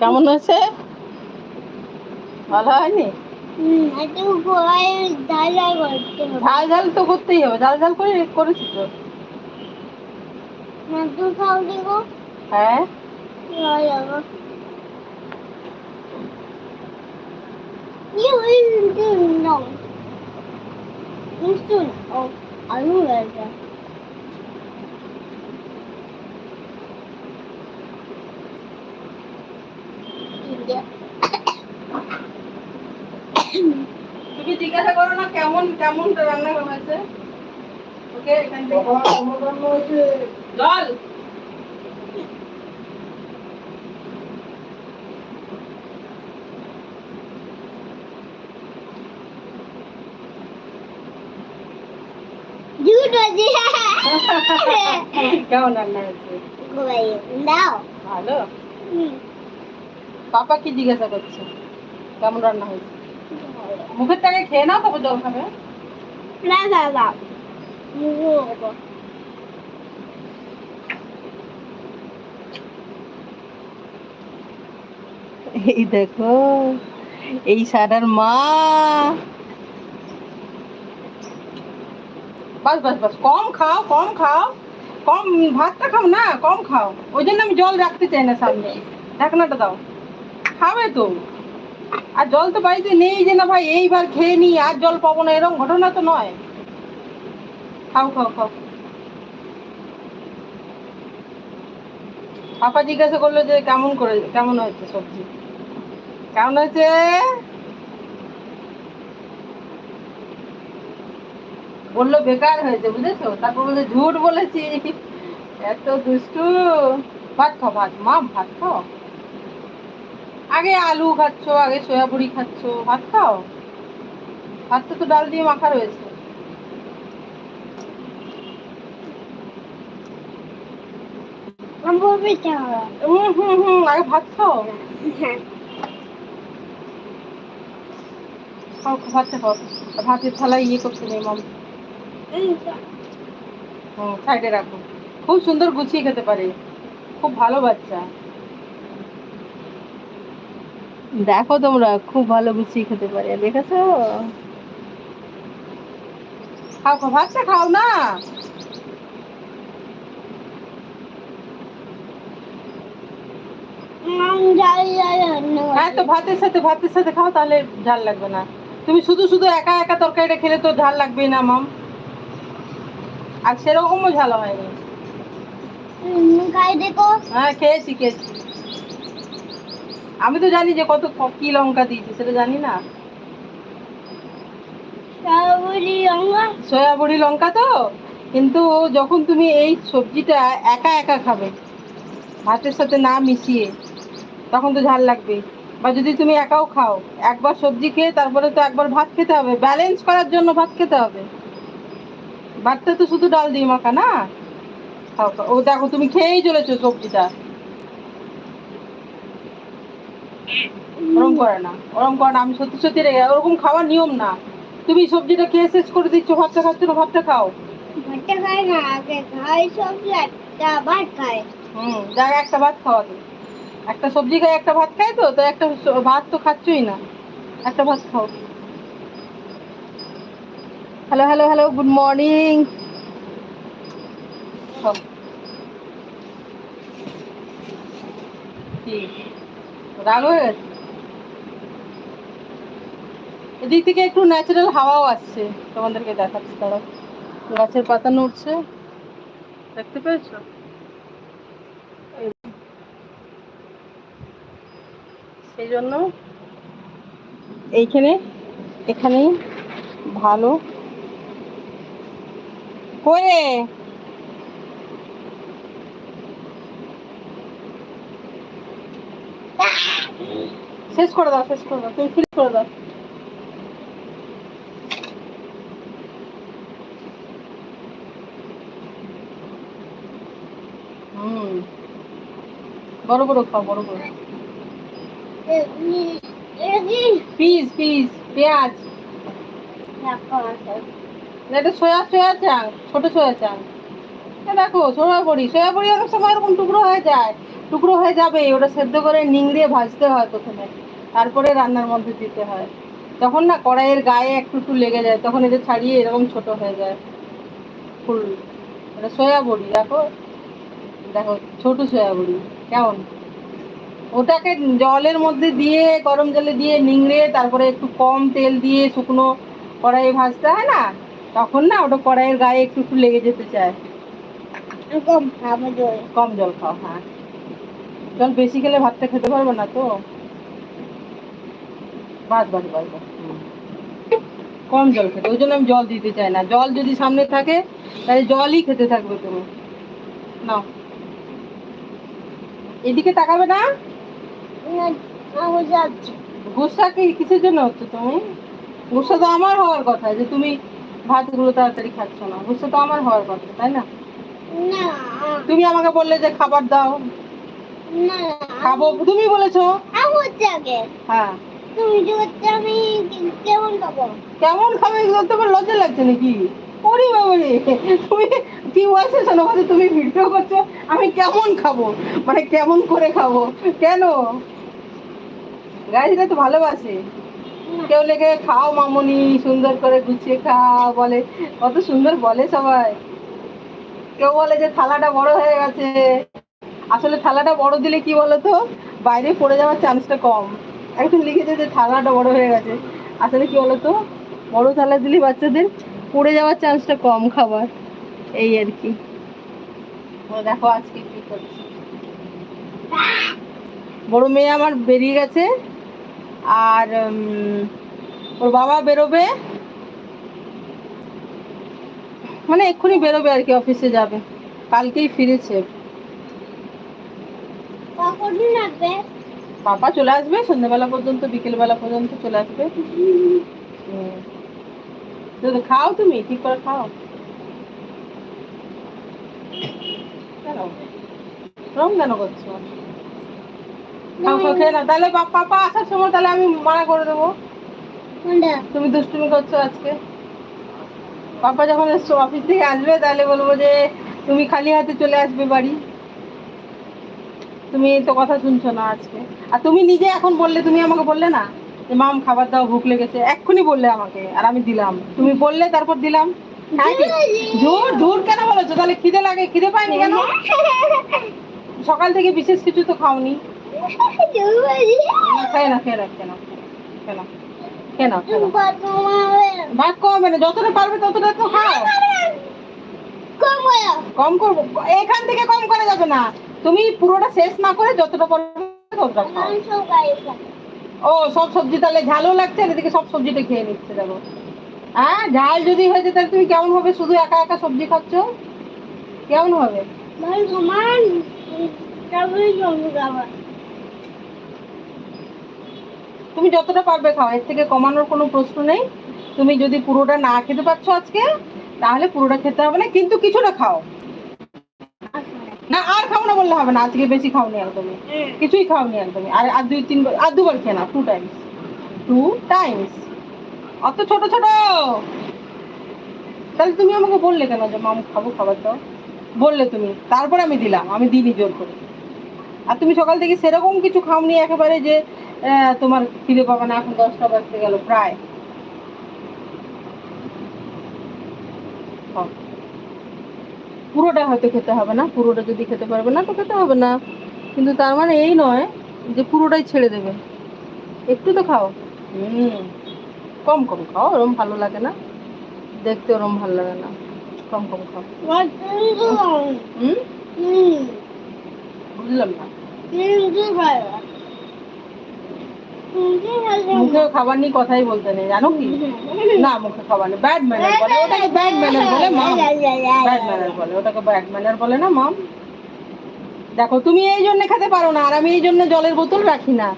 কেমন হয়েছে? ভালো হয়নি? ঝাল ঝাল তো করতেই হবে, ঝাল ঝাল করে করেছি তো। হ্যাঁ? ভালো লাগো ইয়ে ওই নাও মিষ্টি ও আলু রয়েছে তুমি জিজ্ঞাসা করো না কেমন কেমন রান্না হয়েছে? ওকে এখান থেকে জল! কেমন রান্না হয়েছে? দাও। ভালো? পাপা কি জিজ্ঞাসা করছে? কেমন রান্না হয়েছে? মুখের টাকা খেয়ে নাও তারপর জল খাবে। না না মুখো এই দেখো, এই সারার মা। বাস বাস বাস, কম খাও কম খাও। কম ভাতটা খাও না, কম খাও। ওই জন্য আমি জল রাখতে চাই না সামনে। ঢাকনাটা দাও। খাবে তো। আর জল তো বাড়িতে নেই যে না ভাই, এইবার খেয়ে নি আর জল পাবো না, এরকম ঘটনা তো নয়। খাও খাও খাও। পাপা জিজ্ঞাসা করল যে কেমন করে, কেমন হয়েছে সবজি? কেমন হয়েছে? বলল বেকার হয়েছে, বুঝেছ? তারপর বলছে, ঝুট বলেছি। এত দুষ্টু। ভাত খাও, ভাত, মা, ভাত খাও। আগে আলু খাচ্ছ আগে সয়া বড়ি খাচ্ছ ভাত খাও? ভাতটা তো ডাল দিয়ে মাখা রয়েছে। হুম হুম হুম আগে ভাত খাও। হ্যাঁ। খাও খাও, ভাতটা খাও। ভাতের থালায় ইয়ে করতে নেই মাম। হুম সাইডে রাখো। খুব সুন্দর গুছিয়ে খেতে পারে। খুব ভালো বাচ্চা। দেখো তোমরা খুব ভালো গুছিয়ে খেতে পারে। দেখেছ? খাও ভাতটা খাও না। হ্যাঁ তো ভাতের সাথে ভাতের সাথে খাও তাহলে ঝাল লাগবে না। তুমি শুধু শুধু একা একা তরকারিটা খেলে তো ঝাল লাগবেই না মাম। আর সেরকমও ঝাল হয়নি। খাই দেখো। হ্যাঁ খেয়েছি খেয়েছি। আমি তো জানি যে কত ক- লঙ্কা দিয়েছি সেটা জানি না। সবুজ লঙ্কা? লঙ্কা তো কিন্তু যখন তুমি এই সবজিটা একা একা খাবে ভাতের সাথে না মিশিয়ে তখন তো ঝাল লাগবে। বা যদি তুমি একাও খাও একবার সবজি খেয়ে তারপরে তো একবার ভাত খেতে হবে। ব্যালেন্স করার জন্য ভাত খেতে হবে। ভাতটা তো শুধু ডাল দিয়ে মাখা না। খাও। ও দেখো তুমি খেয়েই চলেছো সবজিটা। ওরম করে না ওরম করে না আমি সত্যি সত্যি রেগে ওরকম খাওয়ার নিয়ম না। তুমি সবজিটা খেয়ে শেষ করে দিচ্ছ ভাতটা খাচ্ছ না ভাতটা খাও। ভাতটা খাই না আগে খাই সবজি একটা ভাত খাই। হুম যাক একটা ভাত খাওয়া তো একটা সবজি খাই একটা ভাত খাই তো তো একটা ভাত তো খাচ্ছই না। একটা ভাত খাও। Hello hello hello good morning রাগ এদিক থেকে একটু ন্যাচারাল হাওয়াও আসছে তোমাদেরকে দেখাচ্ছি তারা গাছের পাতা নড়ছে। দেখতে পেয়েছ? সেই জন্য এইখানে, এখানেই ভালো। করে শেষ করে দাও, শেষ করে দাও, তুমি ফিল করে দাও। বড় বড় খাও, বড় বড়। পিস পিস, পেঁয়াজ। এটা সয়া সয়া চাং ছোট সয়া চাং দেখো, সোয়া বড়ি সোয়া বড়ি অনেক সময় এরকম টুকরো হয়ে যায়। টুকরো হয়ে যাবে ওটা সেদ্ধ করে নিংড়িয়ে ভাজতে হয় প্রথমে তারপরে রান্নার মধ্যে দিতে হয়। তখন না কড়াইয়ের গায়ে একটু একটু লেগে যায় তখন এদের ছাড়িয়ে এরকম ছোট হয়ে যায়। ফুল এটা সয়া বড়ি দেখো। দেখো ছোট সয়া বড়ি কেমন? ওটাকে জলের মধ্যে দিয়ে গরম জলে দিয়ে নিংড়ে তারপরে একটু কম তেল দিয়ে শুকনো কড়াইয়ে ভাজতে হয় না? তখন না ওটা কড়াইয়ের গায়ে একটু একটু লেগে যেতে চায়। কম জল। কম জল খাও হ্যাঁ। জল বেশি খেলে ভাতটা খেতে পারবে না তো। বাস বাস বাস। কম জল খেতে ওই জন্য আমি জল দিতে চাই না। জল যদি সামনে থাকে তাহলে জলই খেতে থাকবে তুমি। নাও। এদিকে তাকাবে না? গুসা কি কিসের জন্য হচ্ছে তুমি? গুসা তো আমার হওয়ার কথা যে তুমি ভাতগুলো তাড়াতাড়ি খাচ্ছ না। গুসা তো আমার হওয়ার কথা তাই না। তুমি আমাকে বললে যে খাবার দাও। খাব। তুমি বলেছ। হ্যাঁ। কেমন খাব? এগুলো তোমার লজ্জা লাগছে নাকি? ওরে তুমি কি বলছো শোনো তুমি ভিডিও করছ আমি কেমন খাব? মানে কেমন করে খাব? কেন? গাড়িটা তো ভালোবাসে। কেউ লেগে খাও মামনি সুন্দর করে গুছিয়ে খাও বলে। কত সুন্দর বলে সবাই। কেউ বলে যে থালাটা বড় হয়ে গেছে। আসলে থালাটা বড় দিলে কি বলতো? বাইরে পড়ে যাওয়ার চান্সটা কম। একদম লিখেছে যে থালাটা বড় হয়ে গেছে। আসলে কি বলতো? বড় থালা দিলে বাচ্চাদের পড়ে যাওয়ার চান্সটা কম খাবার। এই আর কি। দেখো আজকে কি করছি। বড় মেয়ে আমার বেরিয়ে গেছে। আর ওর বাবা বেরোবে। মানে এক্ষুনি বেরোবে আর কি অফিসে যাবে। কালকেই ফিরেছে। লাগবে? পাপা চলে আসবে সন্ধ্যেবেলা পর্যন্ত বিকেলবেলা পর্যন্ত চলে আসবে। তো খাও তুমি ঠিক করে খাও। রং কেন করছ? খাও খাও খেয়ে না তাহলে পাপা আসার সময় তাহলে আমি মানা করে দেবো। তুমি দুষ্টুমি করছ আজকে। পাপা যখন অফিস থেকে আসবে তাহলে বলব যে তুমি খালি হাতে চলে আসবে বাড়ি। তুমি তো কথা শুনছো না আজকে। আর তুমি নিজে এখন বললে, তুমি আমাকে বললে না যে, মাম, খাবার দাও, ভুক লেগেছে। এক্ষুনি বললে আমাকে, আর আমি দিলাম। তুমি বললে, তারপর দিলাম। হ্যাঁ কেন বলেছ? তাহলে খিদে লাগে, খিদে পায়নি কেন? সকাল থেকে বিশেষ কিছু তো খাওনি। কমবে না, যতটা পারবে ততটা তো কম করব, এখান থেকে কম করা যাবে না। তুমি পুরোটা শেষ না করে যতটা ততটা খাও। ও সব সবজি তাহলে ঝালও লাগছে আর এদিকে সব সবজিটা খেয়ে নিচ্ছে দেখো। হ্যাঁ ঝাল যদি হয়েছে তাহলে তুমি কেমন হবে শুধু একা একা সবজি খাচ্ছ? কেমন হবে তুমি যতটা পারবে খাও এর থেকে কমানোর কোনো প্রশ্ন নেই। তুমি যদি পুরোটা না খেতে পারছ আজকে তাহলে পুরোটা খেতে হবে না কিন্তু কিছুটা খাও। না আর খাও না বললে হবে না আজকে বেশি খাওনি একদমই কিছুই খাওনি একদমই আর আর দুই তিনবার আর দুবার খেয়ে না টু টাইমস টু টাইমস অত ছোট ছোট! তাহলে তুমি আমাকে বললে কেন যে মামু খাব খাবার দাও? বললে তুমি। তারপর আমি দিলাম আমি দিইনি জোর করে। আর তুমি সকাল থেকে সেরকম কিছু খাওনি একেবারে যে আহ, তোমার খিদে পাবে না এখন দশটা বাজতে গেল প্রায়। খাও। পুরোটা হয়তো খেতে হবে না পুরোটা যদি খেতে পারবে না তো খেতে হবে না। কিন্তু তার মানে এই নয় যে পুরোটাই ছেড়ে দেবে। একটু তো খাও। হুম। কম কম খাও ওরম ভালো লাগে না। দেখতে ওরম ভালো লাগে না। কম কম খাও। হুম। বুঝলাম না। মুখে খাবার নিয়ে কথাই বলতে নেই জানো কি? না মুখে খাবার নেই ব্যাড ম্যানার বলে ওটাকে ব্যাড ম্যানার বলে মাম ব্যাড ম্যানার বলে ওটাকে ব্যাড ম্যানার বলে না মাম দেখো তুমি এই জন্য খেতে পারো না আর আমি এই জন্য জলের বোতল রাখি না।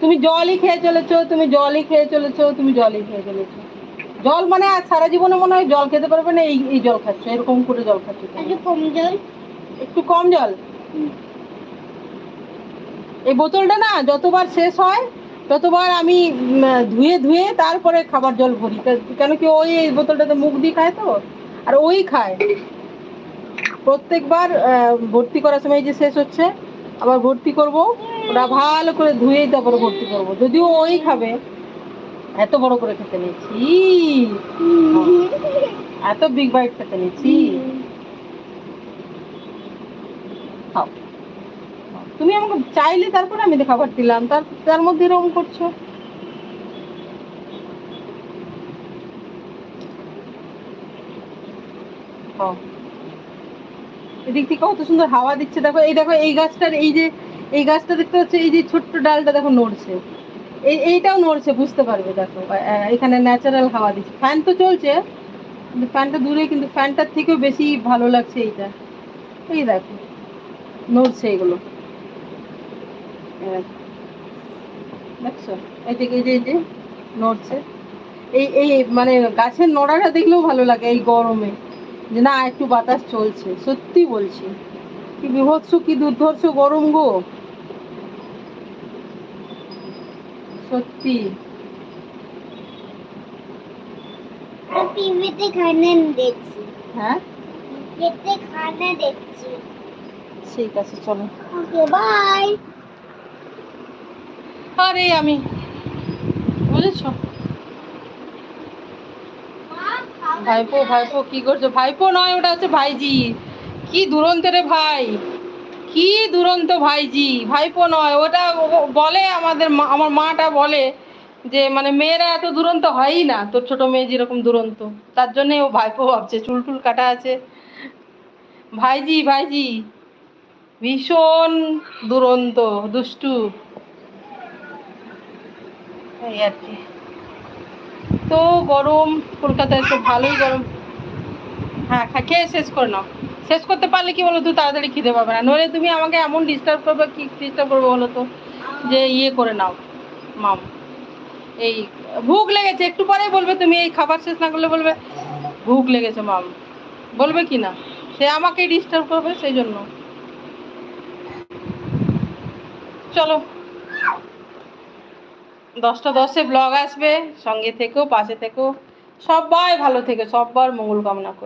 তুমি জলই খেয়ে চলেছো তুমি জলই খেয়ে চলেছো তুমি জলই খেয়ে চলেছো। জল মানে আর সারা জীবনে মনে হয় জল খেতে পারবে না এই এই জল খাচ্ছ এরকম করে জল খাচ্ছ তুমি। একটু কম জল। এই বোতলটা না যতবার শেষ হয় ততবার আমি ধুয়ে ধুয়ে তারপরে খাবার জল ভরি। কেন কি ওই বোতলটাতে মুখ দিয়ে খায় তো? আর ওই খায়। প্রত্যেকবার ভর্তি করার সময় যে শেষ হচ্ছে আবার ভর্তি করব ওটা ভালো করে ধুয়েই তারপরে ভর্তি করব। যদিও ওই খাবে। এত বড় করে খেতে নিয়েছি এত বিগ বাইট খেতে নিয়েছি খাও তুমি আমাকে চাইলে তারপরে আমি খাবার দিলাম তার তার মধ্যে এরকম করছ। এদিক থেকে কত সুন্দর হাওয়া দিচ্ছে। দেখো, এই দেখো, এই গাছটার এই যে, এই গাছটা দেখতে হচ্ছে, এই যে ছোট্ট ডালটা দেখো নড়ছে। এই, এইটাও নড়ছে, বুঝতে পারবে, দেখো। এখানে ন্যাচারাল হাওয়া দিচ্ছে। ফ্যান তো চলছে, কিন্তু ফ্যানটা দূরে, কিন্তু ফ্যানটার থেকেও বেশি ভালো লাগছে এইটা। এই দেখো, নড়ছে এগুলো। দেখছ? এই এই যে এই যে নড়ছে। এই এই মানে গাছের নড়াটা দেখলেও ভালো লাগে এই গরমে। যে না একটু বাতাস চলছে সত্যি বলছি। কি বিভৎস কি দুর্ধর্ষ গরম গো। সত্যি। টিভিতে খানা দেখছি। হ্যাঁ? টিভিতে খানা দেখছি। ঠিক আছে চলো। ওকে বাই আরে আমি বুঝেছ ভাইপো ভাইপো, কি করছ? ভাইপো নয়, ওটা হচ্ছে ভাইজি। কি দুরন্ত রে ভাই। কি দুরন্ত ভাইজি। ভাইপো নয়, ওটা বলে আমাদের আমার মাটা বলে যে মানে মেয়েরা এত দুরন্ত হয়ই না। তোর ছোট মেয়ে যেরকম দুরন্ত, তার জন্যে ও ভাইপো ভাবছে। চুল টুল কাটা আছে। ভাইজি ভাইজি, ভীষণ দুরন্ত, দুষ্টু। এই আর কি। তো গরম, কলকাতায় তো ভালোই গরম। হ্যাঁ খা- খেয়ে শেষ করে নাও। শেষ করতে পারলে কি বলো তো তাড়াতাড়ি খিদে পাবে না। নইলে তুমি আমাকে এমন ডিস্টার্ব করবে, কি ডিস্টার্ব করবে বলো তো? যে ইয়ে করে নাও, মাম। এই ভুক লেগেছে, একটু পরেই বলবে তুমি, এই খাবার শেষ না করলে বলবে, ভুক লেগেছে, মাম। বলবে কি না? সে আমাকে ডিস্টার্ব করবে, সেই জন্য। চলো। দশটা দশে ব্লগ আসবে, সঙ্গে থেকেও, পাশে থেকেও। সবাই ভালো থেকে সব্বার মঙ্গল কামনা করি।